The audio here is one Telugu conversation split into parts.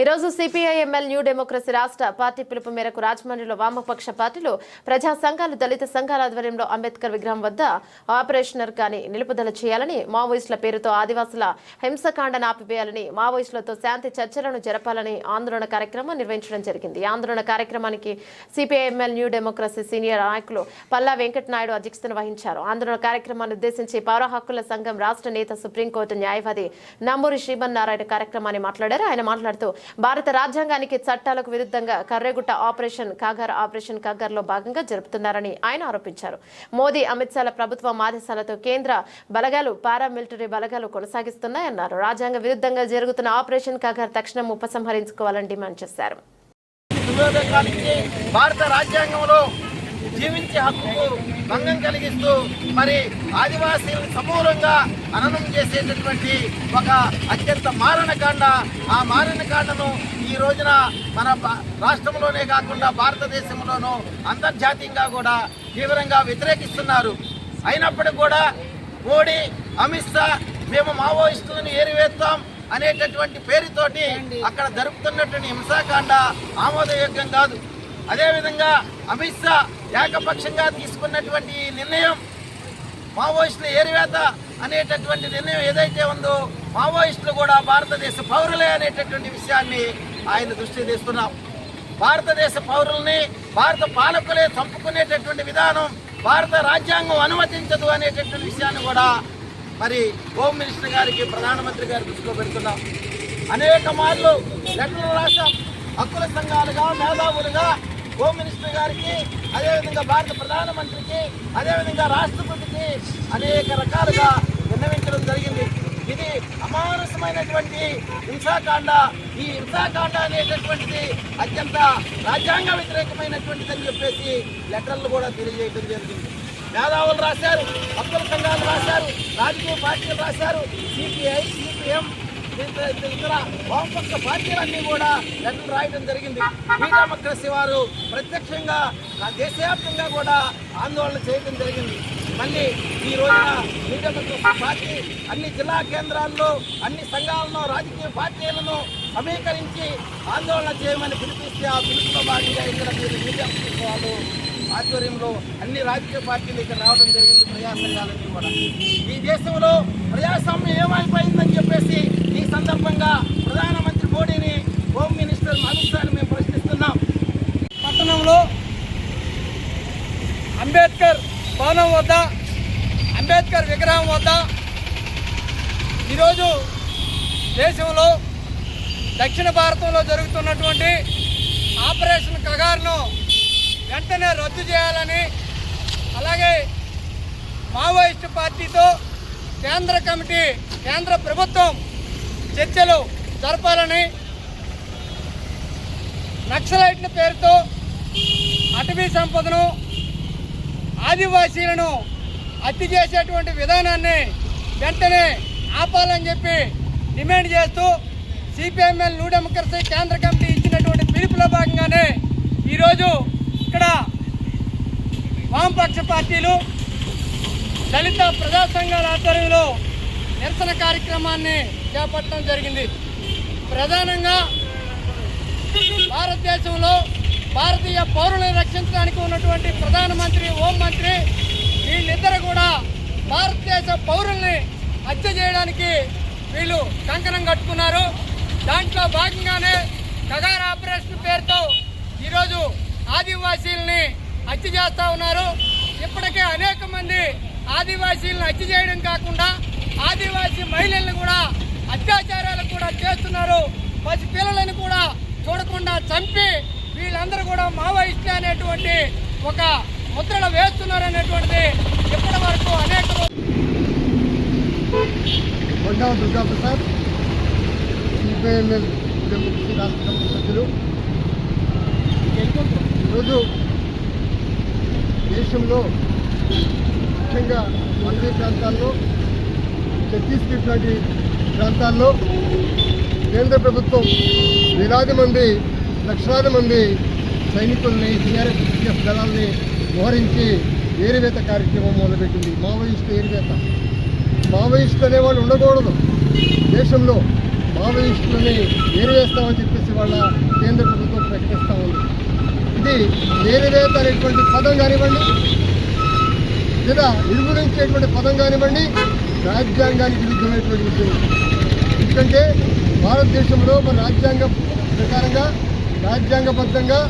ఈరోజు సిపిఐ ఎంఎల్ న్యూ డెమోక్రసీ రాష్ట్ర పార్టీ పిలుపు మేరకు రాజమండ్రిలో వామపక్ష పార్టీలు ప్రజా సంఘాలు దళిత సంఘాల ఆధ్వర్యంలో అంబేద్కర్ విగ్రహం వద్ద ఆపరేషనర్ కానీ నిలుపుదల చేయాలని మావోయిస్టుల పేరుతో ఆదివాసుల హింసకాండను ఆపివేయాలని మావోయిస్టులతో శాంతి చర్చలను జరపాలని ఆందోళన కార్యక్రమం నిర్వహించడం జరిగింది. ఆందోళన కార్యక్రమానికి సిపిఐఎంఎల్ న్యూ డెమోక్రసీ సీనియర్ నాయకులు పల్లా వెంకటనాయుడు అధ్యక్షతన వహించారు. ఆందోళన కార్యక్రమాన్ని ఉద్దేశించి పౌర హక్కుల సంఘం రాష్ట్ర నేత సుప్రీంకోర్టు న్యాయవాది నంబూరి శ్రీమన్నారాయణ కార్యక్రమాన్ని మాట్లాడారు. ఆయన మాట్లాడుతూ భారత రాజ్యాంగానికి చట్టాలకు విరుద్ధంగా కర్రెగుట్ట ఆపరేషన్ కాగర్ ఆపరేషన్ కాగర్లో భాగంగా జరుపుతున్నారని ఆయన ఆరోపించారు. మోదీ అమిత్ షాల ప్రభుత్వం ఆదేశాలతో కేంద్ర బలగాలు పారామిలిటరీ బలగాలు కొనసాగిస్తున్నాయన్నారు. రాజ్యాంగ విరుద్ధంగా జరుగుతున్న ఆపరేషన్ కాగర్ తక్షణం ఉపసంహరించుకోవాలని డిమాండ్ చేశారు. భారత రాజ్యాంగంలో జీవించే హక్కుకు భంగం కలిగిస్తూ మరి ఆదివాసీలను సమూలంగా అననం చేసేటటువంటి ఒక అత్యంత మారణకాండ. ఆ మారణకాండను ఈ రోజున మన రాష్ట్రంలోనే కాకుండా భారతదేశంలోనూ అంతర్జాతీయంగా కూడా తీవ్రంగా వ్యతిరేకిస్తున్నారు. అయినప్పటికీ కూడా మోడీ అమిత్ షా మేము మావోయిస్టులను ఏరివేస్తాం అనేటటువంటి పేరుతోటి అక్కడ జరుపుతున్నటువంటి హింసాకాండ ఆమోదయోగ్యం కాదు. అదేవిధంగా అమిత్ షా ఏకపక్షంగా తీసుకున్నటువంటి ఈ నిర్ణయం మావోయిస్టుల ఏరివేత అనేటటువంటి నిర్ణయం ఏదైతే ఉందో మావోయిస్టులు కూడా భారతదేశ పౌరులే అనేటటువంటి విషయాన్ని ఆయన దృష్టి తీస్తున్నాం భారతదేశ పౌరుల్ని భారత పాలకులే చంపుకునేటటువంటి విధానం భారత రాజ్యాంగం అనుమతించదు అనేటటువంటి విషయాన్ని కూడా మరి హోమ్ మినిస్టర్ గారికి ప్రధానమంత్రి గారి దృష్టిలో పెడుతున్నాం. అనేక మార్లు లెటర్లు రాసాం హక్కుల సంఘాలుగా మేధావులుగా హోమ్ మినిస్టర్ గారికి అదేవిధంగా భారత ప్రధానమంత్రికి అదేవిధంగా రాష్ట్రపతికి అనేక రకాలుగా విన్నవించడం జరిగింది. ఇది అమానసమైనటువంటి హింసాకాండ. ఈ హింసాకాండ అనేటటువంటిది అత్యంత రాజ్యాంగ వ్యతిరేకమైనటువంటిది అని చెప్పేసి లెటర్లు కూడా తెలియజేయడం జరిగింది. మేధావులు రాశారు భక్తుల సంఘాలు రాశారు రాజకీయ పార్టీలు రాశారు సిపిఐ సిపిఎం ఇతర వామపక్ష పార్టీలన్నీ కూడా లెటర్లు రాయడం జరిగింది ఈ డెమోక్రసీ వారు ప్రత్యక్షంగా నా దేశవ్యాప్తంగా కూడా ఆందోళన చేయడం జరిగింది మళ్ళీ ఈ రోజున ఈ డెమోక్రసీ పార్టీ అన్ని జిల్లా కేంద్రాల్లో అన్ని సంఘాలను రాజకీయ పార్టీలను సమీకరించి ఆందోళన చేయమని పిలిపిస్తే ఆ పిలుపులో భాగంగా ఇక్కడ మీరు మీడియా వాళ్ళు ఆధ్వర్యంలో అన్ని రాజకీయ పార్టీలు ఇక్కడ రావడం జరిగింది ప్రజా సంఘాలన్నీ కూడా ఈ దేశంలో ప్రజాస్వామ్యం ఏమైపోయిందని చెప్పేసి ఈ సందర్భంగా ప్రధానమంత్రి మోడీని హోమ్ మినిస్టర్ అమిత్ షాని మేము ప్రశ్నిస్తున్నాం పట్టణంలో అంబేద్కర్ భవనం వద్ద అంబేద్కర్ విగ్రహం వద్ద ఈరోజు దేశంలో దక్షిణ భారతంలో జరుగుతున్నటువంటి ఆపరేషన్ కగార్ను వెంటనే రద్దు చేయాలని అలాగే మావోయిస్టు పార్టీతో కేంద్ర కమిటీ కేంద్ర ప్రభుత్వం చర్చలు జరపాలని నక్సలైట్ల పేరుతో అటవీ సంపదను ఆదివాసీలను హత్య చేసేటువంటి విధానాన్ని వెంటనే ఆపాలని చెప్పి డిమాండ్ చేస్తూ సిపిఎంఎల్ న్యూ డెమోక్రసీ కేంద్ర కమిటీ ఇచ్చినటువంటి పిలుపులో భాగంగానే ఈరోజు ఇక్కడ వామపక్ష పార్టీలు దళిత ప్రజా సంఘాల ఆధ్వర్యంలో నిరసన కార్యక్రమాన్ని చేపట్టడం జరిగింది. ప్రధానంగా భారతదేశంలో భారతీయ పౌరులను రక్షించడానికి ఉన్నటువంటి ప్రధానమంత్రి హోంమంత్రి వీళ్ళిద్దరు కూడా భారతదేశ పౌరుల్ని హత్య చేయడానికి వీళ్ళు కంకణం కట్టుకున్నారు. దాంట్లో భాగంగానే కగార్ ఆపరేషన్ పేరుతో ఈరోజు ఆదివాసీల్ని హత్య చేస్తూ ఉన్నారు. ఇప్పటికే అనేక మంది ఆదివాసీలను హత్య చేయడం కాకుండా ఆదివాసీ మహిళలను కూడా అత్యాచారాలు కూడా చేస్తున్నారు. పసి పిల్లలను కూడా చూడకుండా చంపి వీళ్ళందరూ కూడా మావోయిస్టులు అనేటువంటి ఒక ముద్రలు వేస్తున్నారు అనేటువంటిది ఇప్పటి వరకు అనేక రోజులు కొండా దుర్గాప్రసాద్ సిపిఐఎంఎల్ రాష్ట్ర కమిటీ సభ్యులు. ఈరోజు దేశంలో ముఖ్యంగా మంత్రి ప్రాంతాల్లో ఛత్తీస్గఢ్ లాంటి ప్రాంతాల్లో కేంద్ర ప్రభుత్వం వేలాది మంది లక్షలాది మంది సైనికుల్ని టీఆర్ఎస్ సిఎఫ్ దళాల్ని మోహరించి ఏరివేత కార్యక్రమం మొదలుపెట్టింది. మావోయిస్టు ఏరివేత. మావోయిస్టులు అనేవాళ్ళు ఉండకూడదు. దేశంలో మావోయిస్టులని ఏరివేస్తామని చెప్పేసి వాళ్ళ కేంద్ర ప్రభుత్వం ప్రకటిస్తూ ఉంది. ఇది ఏరివేత అనేటువంటి పదం కానివ్వండి లేదా నిర్మూలించేటువంటి పదం కానివ్వండి రాజ్యాంగానికి విరుద్ధమైనటువంటి విషయం. ఎందుకంటే భారతదేశంలో మన రాజ్యాంగం ప్రకారంగా రాజ్యాంగబద్ధంగా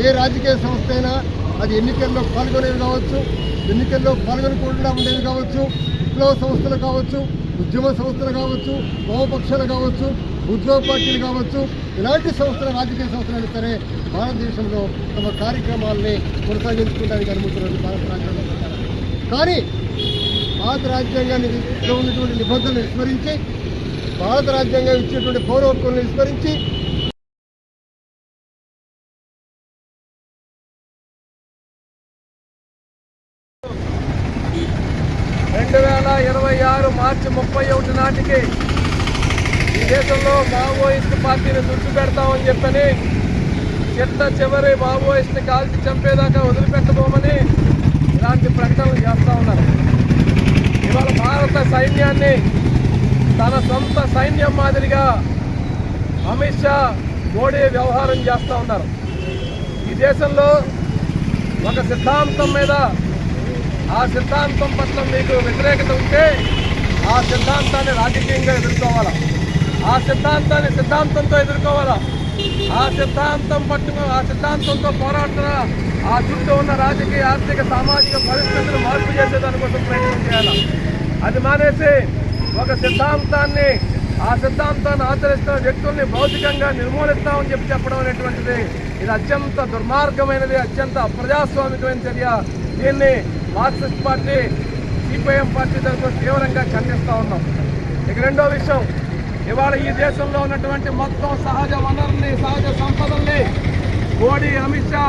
ఏ రాజకీయ సంస్థ అయినా అది ఎన్నికల్లో పాల్గొనేవి కావచ్చు ఎన్నికల్లో పాల్గొనకుండా ఉండేవి కావచ్చు విప్లవ సంస్థలు కావచ్చు ఉద్యమ సంస్థలు కావచ్చు వామపక్షాలు కావచ్చు ఉద్యోగ పార్టీలు కావచ్చు ఇలాంటి సంస్థలు రాజకీయ సంస్థలు సరే భారతదేశంలో తమ కార్యక్రమాలని కొనసాగించుకోవడానికి అనుమతున్నది భారత రాజ్యాంగం కానీ భారత రాజ్యాంగాన్ని ఉన్నటువంటి నిబంధనలు విస్మరించి భారత రాజ్యాంగం ఇచ్చేటువంటి పౌర హక్కులను విస్మరించి రెండు వేల ఇరవై ఆరు మార్చి ముప్పై ఒకటి నాటికి ఈ దేశంలో మావోయిస్ట్ పార్టీని దుడ్డు పెడతామని చెప్పని చిట్ట చివరి మావోయిస్ట్ని కాల్చి చంపేదాకా వదిలిపెట్టబోమని ఇలాంటి ప్రకటనలు చేస్తూ ఉన్నారు. ఇవాళ భారత సైన్యాన్ని తన సొంత సైన్యం మాదిరిగా అమిత్ షా మోడీ వ్యవహారం చేస్తూ ఉన్నారు. ఈ దేశంలో ఒక సిద్ధాంతం మీద ఆ సిద్ధాంతం పట్ల మీకు వ్యతిరేకత ఉంటే ఆ సిద్ధాంతాన్ని రాజకీయంగా ఎదుర్కోవాలా? ఆ సిద్ధాంతాన్ని సిద్ధాంతంతో ఎదుర్కోవాలా? ఆ సిద్ధాంతం పట్టుకు ఆ సిద్ధాంతంతో పోరాడుతున్న ఆ చుట్టూ ఉన్న రాజకీయ ఆర్థిక సామాజిక పరిస్థితులు మార్పు చేసేదానికోసం ప్రయత్నం చేయాలి? అది మానేసి ఒక సిద్ధాంతాన్ని ఆ సిద్ధాంతాన్ని ఆచరిస్తున్న వ్యక్తుల్ని భౌతికంగా నిర్మూలిస్తామని చెప్పి చెప్పడం అనేటువంటిది ఇది అత్యంత దుర్మార్గమైనది అత్యంత అప్రజాస్వామికమైన చర్య. దీన్ని మార్క్సిస్ట్ పార్టీ సిపిఐఎం పార్టీ తరఫున తీవ్రంగా ఖండిస్తూ ఉన్నాం. ఇక రెండో విషయం ఇవాళ ఈ దేశంలో ఉన్నటువంటి మొత్తం సహజ వనరుల్ని సహజ సంపదల్ని మోడీ అమిత్ షా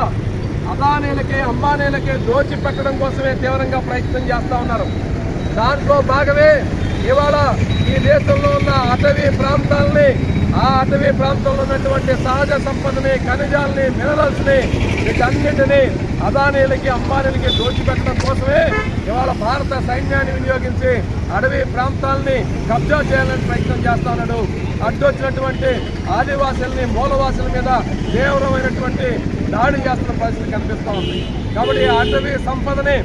అదానీలకి అంబానీలకి దోచి పెట్టడం కోసమే తీవ్రంగా ప్రయత్నం చేస్తూ ఉన్నారు. దాంట్లో భాగమే ఇవాళ ఈ దేశంలో ఉన్న అటవీ ప్రాంతాలని ఆ అటవీ ప్రాంతంలో ఉన్నటువంటి సహజ సంపదని ఖనిజాలని మినరల్స్ని వీటన్నిటినీ అదానీలకి అంబానీలకి దోచిపెట్టడం కోసమే ఇవాళ భారత సైన్యాన్ని వినియోగించి అటవీ ప్రాంతాలని కబ్జా చేయాలని ప్రయత్నం చేస్తా ఉన్నాడు అడ్డొచ్చినటువంటి ఆదివాసుల్ని మూలవాసుల మీద తీవ్రమైనటువంటి దాడి చేస్తున్న పరిస్థితి కనిపిస్తూ ఉంది. కాబట్టి అటవీ సంపదని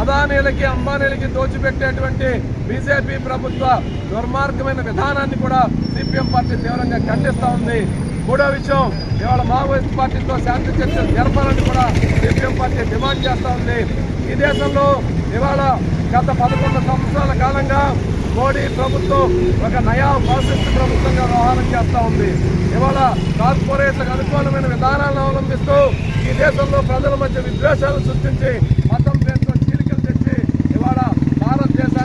అదానీలకి అంబానీలకి దోచిపెట్టేటువంటి బీజేపీ ప్రభుత్వ దుర్మార్గమైన విధానాన్ని కూడా సిపిఎం పార్టీ తీవ్రంగా ఖండిస్తూ ఉంది. మూడో విషయం ఇవాళ మావోయిస్ట్ పార్టీతో శాంతి చర్చలు జరపాలని కూడా సిపిఎం పార్టీ డిమాండ్ చేస్తూ ఉంది. ఈ దేశంలో ఇవాళ గత పదకొండు సంవత్సరాల కాలంగా మోడీ ప్రభుత్వం ఒక నయా ఫాసిస్ట్ ప్రభుత్వంగా వ్యవహారం చేస్తూ ఉంది. ఇవాళ కార్పొరేట్లకు అనుకూలమైన విధానాలను అవలంబిస్తూ ఈ దేశంలో ప్రజల మధ్య విద్వేషాలు సృష్టించి మతం పేరుతో చీలికలు తెచ్చి ఇవాళ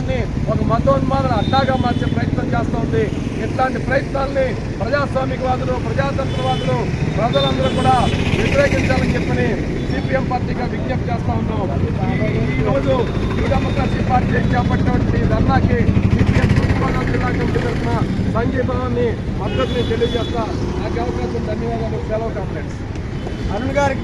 ప్రభుత్వాన్ని ఒక మతోన్మాదన అడ్డాగా మార్చే ప్రయత్నం చేస్తూ ఉంది. ఇట్లాంటి ప్రయత్నాల్ని ప్రజాస్వామికవాదులు ప్రజాతంత్రవాదులు ప్రజలందరూ కూడా వ్యతిరేకించాలని చెప్పని సిపిఎం పార్టీగా విజ్ఞప్తి చేస్తూ ఉన్నాం. ఈరోజు ఈ రోజు డెమోక్రసీ పార్టీ చేపట్టినటువంటి ధర్నాకి సిపిఎం తూర్పుగోదావరి జిల్లా కమిటీ సంఘీభావాన్ని మద్దతుని తెలియజేస్తా. నాకు అవకాశం ధన్యవాదాలు. సెలవు కాంప్లెక్స్. అరుణ్ గారికి